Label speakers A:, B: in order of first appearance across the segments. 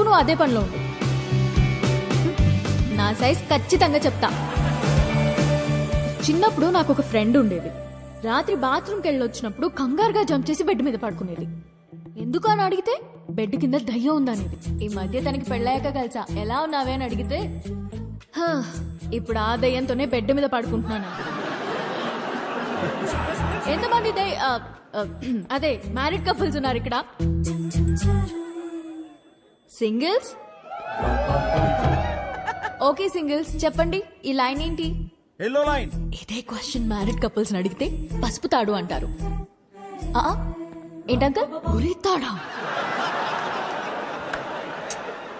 A: నువ్వు అదే పనిలో ఉండు. నా సైజ్ ఖచ్చితంగా చెప్తా. చిన్నప్పుడు నాకు ఒక ఫ్రెండ్ ఉండేది. రాత్రి బాత్రూమ్కి వెళ్ళి వచ్చినప్పుడు కంగారుగా జంప్ చేసి బెడ్ మీద పడుకునేది. ఎందుకు అని అడిగితే బెడ్ కింద దయ్యం ఉందనేది. ఈ మధ్య తనకి పెళ్ళాక కలిసా. ఎలా ఉన్నావే అని అడిగితే ఇప్పుడు ఆ దయ్యంతోనే బెడ్ మీద పడుకుంటున్నాను. ఎంతమంది దయ్య- అదే మ్యారీడ్ కపుల్స్ ఉన్నారు ఇక్కడ. సింగిల్స్ ఓకే సింగిల్స్ చెప్పండి. ఈ లైన్ ఏంటి?
B: ఎల్లో లైన్
A: ఇదే క్వశ్చన్ మ్యారీడ్ కపుల్స్ అడిగితే పసుపు తాడు అంటారు. ఆ, ఏంటంకల్ ఉరితాడా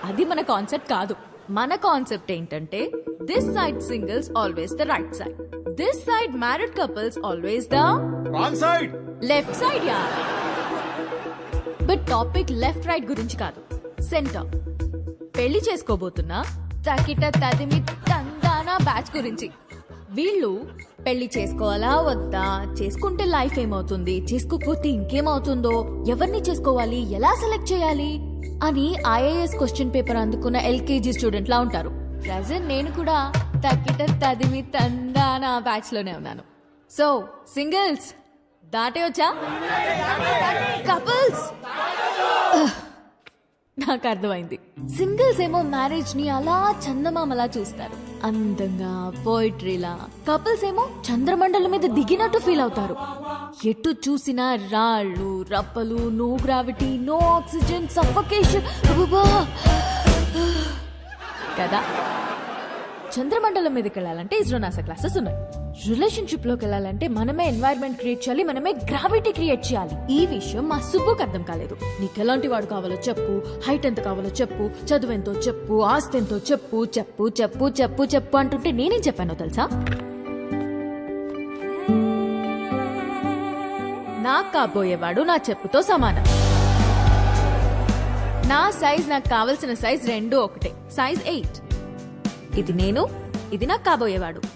A: అది మన కాన్సెప్ట్ కాదు. మన కాన్సెప్ట్ ఏంటంటే this side singles always the right side this side married couples always the
B: wrong side
A: left side ya but topic left right గురించి కాదు. సెంటర్ పెళ్ళి చేసుకోబోతున్నా తకిట తదిమి తందానా బ్యాచ్ గురించి. వీళ్ళు పెళ్ళి చేసుకోవాలా వద్దా? చేసుకుంటే లైఫ్ ఏమవుతుంది? చేసుకోకపోతే ఇంకేమవుతుందో? ఎవరిని చేసుకోవాలి? ఎలా సెలెక్ట్ చేయాలి? అని ఐఏఎస్ క్వశ్చన్ పేపర్ అందుకున్న ఎల్కేజీ స్టూడెంట్ లా ఉంటారు. ప్రజెంట్ నేను కూడా తక్కిట తదిమి తందానా బ్యాచ్లోనే ఉన్నాను. సో సింగిల్స్ దాటే వచ్చా నాకు అర్థమైంది. సింగిల్స్ ఏమో మ్యారేజ్ని అలా చందమామలా చూస్తారు. అందంగా పోయిట్రీలా కపుల్స్ ఏమో చంద్రమండలం మీద దిగినట్టు ఫీల్ అవుతారు. ఎటు చూసినా రాళ్ళు రప్పలు no gravity no oxygen suffocation కదా? చంద్రమండలం మీదకి వెళ్ళాలంటే ఇస్రో క్లాసెస్ ఉన్నాయి. రిలేషన్షిప్లోకి వెళ్ళాలంటే మనమే ఎన్వైర్న్మెంట్ క్రియేట్ చేయాలి మనమే గ్రావిటీ క్రియేట్ చేయాలి. ఈ విషయం మా సుబ్బుకి అర్థం కాలేదు. నీకు ఎలాంటి వాడు కావాలో చెప్పు హైట్ ఎంత కావాలో చెప్పు చదువు ఎంతో చెప్పు ఆస్తి ఎంతో చెప్పు చెప్పు చెప్పు చెప్పు చెప్పు అంటుంటే నేనేం చెప్పానో తెలుసా? నాకు కాబోయేవాడు నా చెప్పుతో సమానం. నా సైజ్ నాకు కావలసిన సైజ్ రెండు ఒకటే. సైజ్ ఎయిట్ ఇది నేను ఇది నాకు కాబోయేవాడు.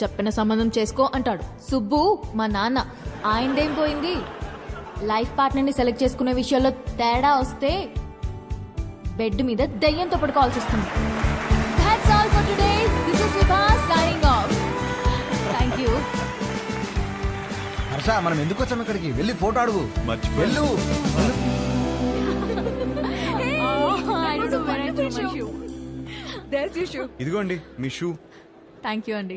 A: చెప్పిన సంబంధం చేసుకో అంటాడు సుబ్బు మా నాన్న ఆయనదేం పోయింది లైఫ్ పార్ట్నర్ని సెలెక్ట్ చేసుకునే విషయాల్లో తేడా వస్తే బెడ్ మీద దయ్యంతో పడుకోవాల్సి వస్తుంది That's all for today. This is Vibha signing off. Thank you.
B: Harsha మనం ఎందుకు వచ్చాం ఇక్కడికి వెళ్ళి ఫోటో అడుగు వెళ్ళు
A: Oh.
C: ఇదిగోండి మీ shoe
A: Thank you, Andy.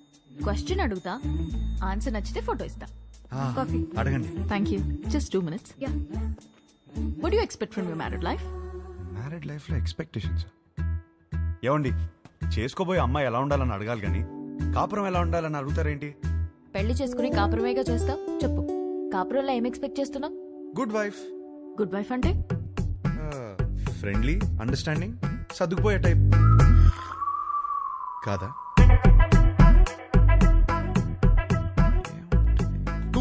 A: Question అడుగుతా ఆన్సర్ నచ్చితే ఫోటో ఇస్తా.
C: ఆ, అడగండి.
A: Thank you just two minutes ya what you expect from your married life
C: married లైఫ్లో ఎక్స్పెక్టేషన్స్ ఏమండి చేసుకోబోయే అమ్మాయి ఎలా ఉండాలని అడగాలి కానీ కాపురం ఎలా ఉండాలని అడుగుతారేంటి?
A: పెళ్ళి చేసుకుని కాపురమేగా చేస్తావు? చెప్పు. కాపురంలో ఏం ఎక్స్పెక్ట్ చేస్తున్నావు?
C: గుడ్ వైఫ్
A: గుడ్ వైఫ్ అంటే?
C: ఫ్రెండ్లీ అండర్స్టాండింగ్ సర్దుకుపోయే టైప్ కాదా?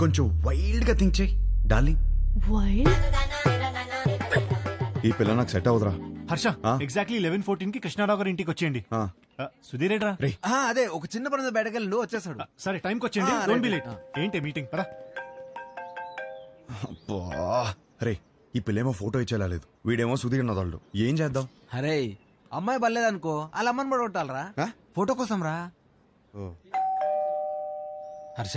C: కొంచెం వైల్డ్గా థింక్ చేయి డార్లింగ్.
D: వైల్డ్
C: ఈ పిల్ల నాకు సెట్ అవుదరా
B: హర్ష? ఎగ్జాక్ట్లీ లెవెన్ ఫోర్టీన్కి కృష్ణారావు గారి ఇంటికి వచ్చేయండి. సుధీర్ ఏట్రా
C: రే
E: ఆ, అదే ఒక చిన్న పని బయటకెళ్ళి వచ్చేసాడు
B: సరే టైంకి వచ్చేయండి. Don't be. లేట్ ఏంటి మీటింగ్ పరా
C: అబ్బా. రే ఈ పిల్లేమో ఫోటో ఇచ్చేలా లేదు. వీడేమో సుధీర్ నదాళ్ళు ఏం చేద్దాం?
E: అరే అమ్మాయి బలేదనుకో వాళ్ళ అమ్మని
C: ఆ?
E: ఫోటో కోసం రా
C: ఓ.
E: హర్ష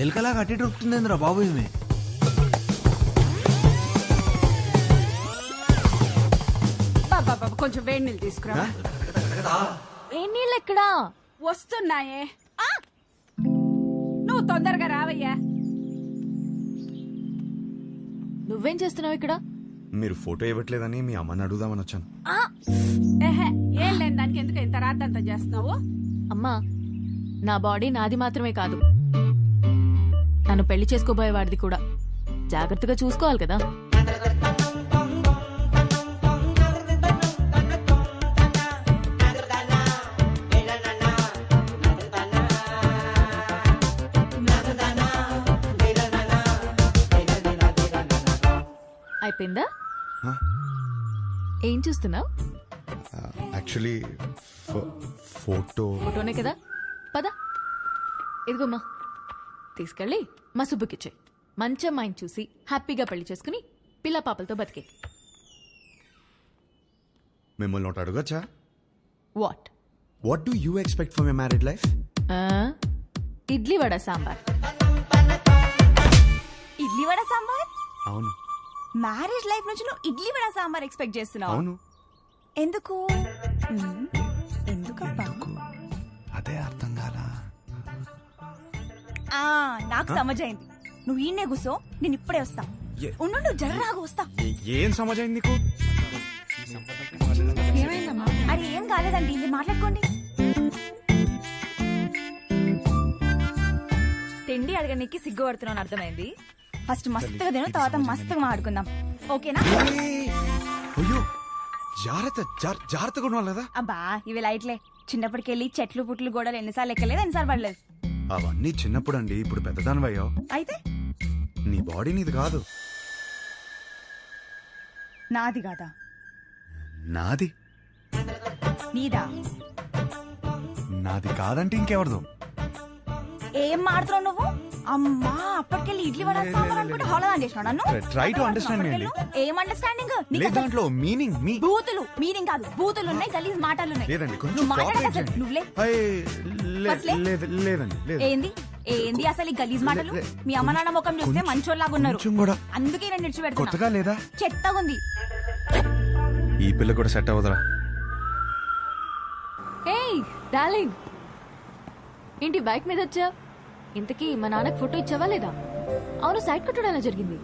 E: ఎలకలా కట్టి దొరుకుతుందేంద్రా బాబు
F: బాబా కొంచెం వేడి నీళ్ళు తీసుకురా.
A: వేణీళ్ళు ఎక్కడా?
F: వస్తున్నాయే. ఆ! నువ్వు తొందరగా రావయ్యా.
A: నువ్వేం చేస్తున్నావు ఇక్కడ?
C: మీరు ఫోటో ఇవ్వట్లేదని మీ అమ్మని అడుగుదామని వచ్చాను.
A: ఆ!
F: ఏహే ఏం లేని దానికి ఎందుకు ఇంత రాద్దంతా చేస్తున్నావు?
A: అమ్మా నా బాడీ నాది మాత్రమే కాదు. నన్ను పెళ్ళి చేసుకోబోయేవాడిది కూడా. జాగ్రత్తగా చూసుకోవాలి కదా. అయిపోయిందా? ఏం చూస్తున్నావు?
C: Actually photo.
A: ఫోటోనే కదా. పద. ఇదిగోమ్మా తీసుకెళ్ళి మా సుబ్బుకిచ్చే మంచి అమ్మాయిని చూసి హ్యాపీగా పెళ్ళి చేసుకుని పిల్ల పాపలతో బతికే.
C: మిమ్మల్ని ఒకటి అడగచ్చా?
A: What?
C: What do you expect for my married life
A: idli vada sambar.
G: Idli vada sambar?
C: అవును.
G: మ్యారేజ్ లైఫ్ నుంచి నువ్వు ఇడ్లీ వడ సాంబార్ ఎక్స్పెక్ట్ చేస్తున్నావు.
C: అవును.
G: ఎందుకు? ఆ, నాకు సమజైంది. నువ్వు ఈయనే కూసో నేను ఇప్పుడే వస్తా.
C: ఏ-
G: ఉండు నువ్వు జర్రాగా వస్తా.
C: ఏ- ఏం సమాజం నీకు?
G: అరే ఏం కాలేదండి ఇది మాట్లాడుకోండి. తిండి అడగడానికి సిగ్గుపడుతున్నాను అర్థమైంది? ఫస్ట్ మస్తుగా తిను తర్వాత మస్తుగా మాట్లాడుకుందాం. ఓకేనా?
C: ఏయ్! అయ్యో! జాగ్రత్త జార్- జాగ్రత్తగా ఉండాలి కదా?
G: అబ్బా ఇవి లైట్లే. చిన్నప్పటికెళ్ళి చెట్లు పుట్లు గోడలు ఎన్నిసార్లు ఎక్కలేదు ఎన్నిసార్లు పడలేదు.
C: అవన్నీ చిన్నప్పుడు అండి ఇప్పుడు పెద్దదానివయ్యో.
G: అయితే?
C: నీ బాడీ నీది కాదు.
G: నాది కాదా?
C: నాది?
G: నీదా?
B: నాది కాదంటే ఇంకెవరిదో?
G: ఏం మాడుతున్నావు నువ్వు? అమ్మా అప్పటికెళ్ళి ఇడ్లీ వడ సాంబార్ అనుకుంటే హోళదాన్ చేసినావు నన్ను?
C: Try- try to understand me అండి.
G: అప్పటికెళ్ళు ఏం అండర్స్టాండింగ్
C: లేదు దాంట్లో మీనింగ్ మీ
G: బూతులు మీనింగ్ కాదు. బూతులు ఉన్నాయి గలీజ్ మాటలు ఉన్నాయి
C: లేదండి కొంచెం
G: నువ్వు మాట్లాడక. నువ్వులే
C: లే-
G: ఫస్ట్లే?
C: లేదు లేదండి. లేదు
G: ఏంది? ఏంది అసలు ఈ గలీజ్ మాటలు? మీ అమ్మ నాన్న ముఖం చూస్తే మంచోళ్ళలాగా ఉన్నారు.
C: కొంచెం కూడా.
G: అందుకే నేను
C: కొత్తగా
G: నిడిచిపెడుతున్నా
C: లేదా?
G: చెత్తగా ఉంది
C: ఈ పిల్ల కూడా సెట్ అవ్వదురా.
A: ఏయ్ డార్లింగ్ ఏంటి బైక్ మీద వచ్చా? ఇంతకీ మా నాన్నకి ఫోటో ఇచ్చావా లేదా? అవును సైడ్ కొట్టడం ఎలా జరిగింది?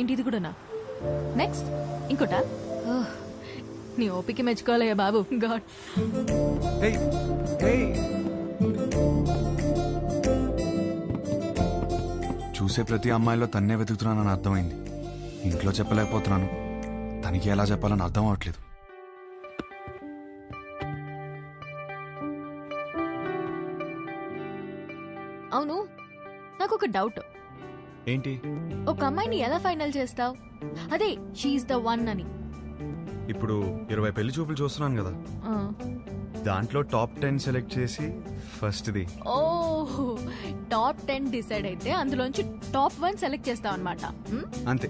A: ఏంటి ఇది కూడానా? నెక్స్ట్ ఇంకోటా? ఓహ్, నీ ఓపిక మెచ్చుకోవాలయ్యా బాబు. గాడ్
C: ఏయ్, ఏయ్. చూసే ప్రతి అమ్మాయిలో తన్నే వెతుకుతున్నానని అర్థమైంది. ఇంట్లో చెప్పలేకపోతున్నాను. తనకి ఎలా చెప్పాలని అర్థం అవట్లేదు
A: అవును నాకు ఒక డౌట్.
C: ఏంటి?
A: ఒక అమ్మాయిని ఎలా ఫైనల్ చేస్తావు? అదే షీఈ్ ద వన్ అని.
C: ఇప్పుడు ఇరవై పెళ్ళి చూపులు చూస్తున్నాను కదా. దాంట్లో టాప్ టెన్ సెలెక్ట్ చేసి ఫస్ట్ది.
A: ఓహ్ టాప్ టెన్ డిసైడ్ అయితే అందులోంచి టాప్ వన్ సెలెక్ట్ చేస్తావు అనమాట
C: అంతే.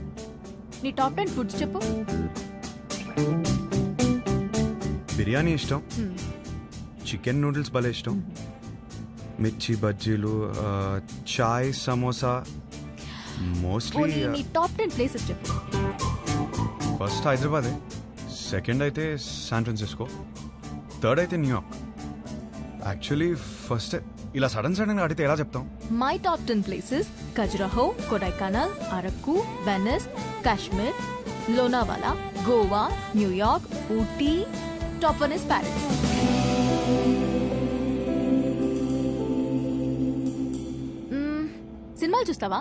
A: నీ టాప్ టెన్ ఫుడ్స్ చెప్పు.
C: బిర్యానీ ఇష్టం. చికెన్ నూడిల్స్ భలే ఇష్టం. మిర్చి బజ్జీలు చాయ్ samosa. Mostly
A: top ten places చెప్పు.
C: ఫస్ట్ హైదరాబాదే. సెకండ్ అయితే శాన్ ఫ్రాన్సిస్కో థర్డ్ అయితే న్యూయార్క్ యాక్చువల్లీ ఫస్ట్ ఇలా సడన్ సడన్గా అడిగితే ఎలా చెప్తాం?
A: My top ten places Khajuraho Kodaikanal Araku Venice Kashmir Lonavala Goa New York Ooty top one is Paris. సినిమాలు చూస్తావా?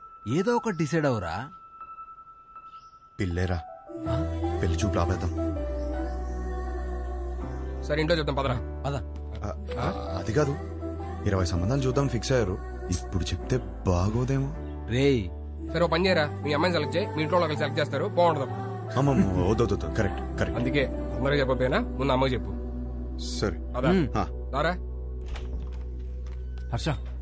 E: ఏదో ఒకటి డిసైడ్ అవరా
C: పిల్లేరా. పెళ్ళి చూపు రాబేద్దాం
H: సరే ఇంట్లో చెప్తాం పదరా.
E: పద.
C: అది కాదు. ఇరవై సంబంధాలు చూద్దాం ఫిక్స్ అయ్యారు. ఇప్పుడు చెప్తే బాగోదేమో.
E: రేయ్.
H: సరే ఓ పని చేయరా. మీ అమ్మాయిని సెలెక్ట్ చేయి. మీ ఇంట్లో వాళ్ళకి సెలెక్ట్ చేస్తారు. బాగుంటుంది
C: అమ్మమ్మ వద్దొద్దు కరెక్ట్ కరెక్ట్.
H: అందుకే అందరూ చెప్పకపోయినా ముందు అమ్మకి చెప్పు.
C: సరే.
H: అదా
E: మ్.
C: ఆ,
H: దారా.
B: హర్ష.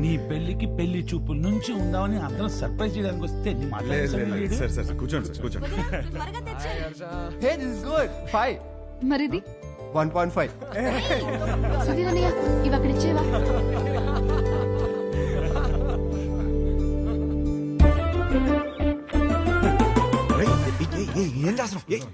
I: నీ పెళ్ళికి పెళ్ళి చూపుల నుంచి ఉందామని అందరం సర్ప్రైజ్ చేయడానికి వస్తే నీ
C: సార్ సార్ కూర్చోండి సార్ కూర్చోండి.
J: Hey this is good five
A: మరిది?
J: వన్ పాయింట్ ఫైవ్
A: సుధీర్ అన్నయ్య ఇవి అక్కడ ఇచ్చేవా?
C: ఏం